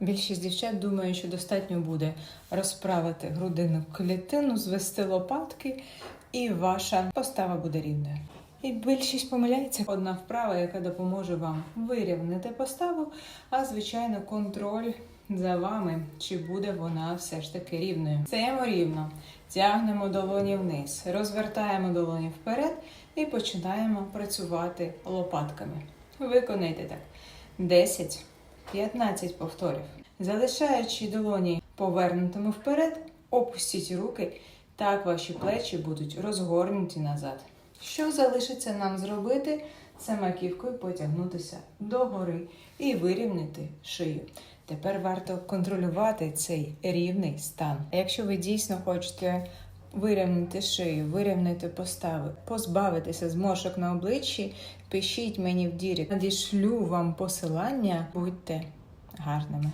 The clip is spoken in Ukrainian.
Більшість дівчат думає, що достатньо буде розправити грудинну клітину, звести лопатки, і ваша постава буде рівною. І більшість помиляється одна вправа, яка допоможе вам вирівняти поставу, а звичайно, контроль за вами, чи буде вона все ж таки рівною. Стаємо рівно, тягнемо долоні вниз, розвертаємо долоні вперед і починаємо працювати лопатками. Виконайте так 10-15 повторів. Залишаючи долоні повернутими вперед, опустіть руки, так ваші плечі будуть розгорнуті назад. Що залишиться нам зробити? Це маківкою потягнутися догори і вирівняти шию. Тепер варто контролювати цей рівний стан. Якщо ви дійсно хочете вирівняти шию, вирівняти постави, позбавитися зморшок на обличчі, пишіть мені в дірі. Надішлю вам посилання, будьте гарними.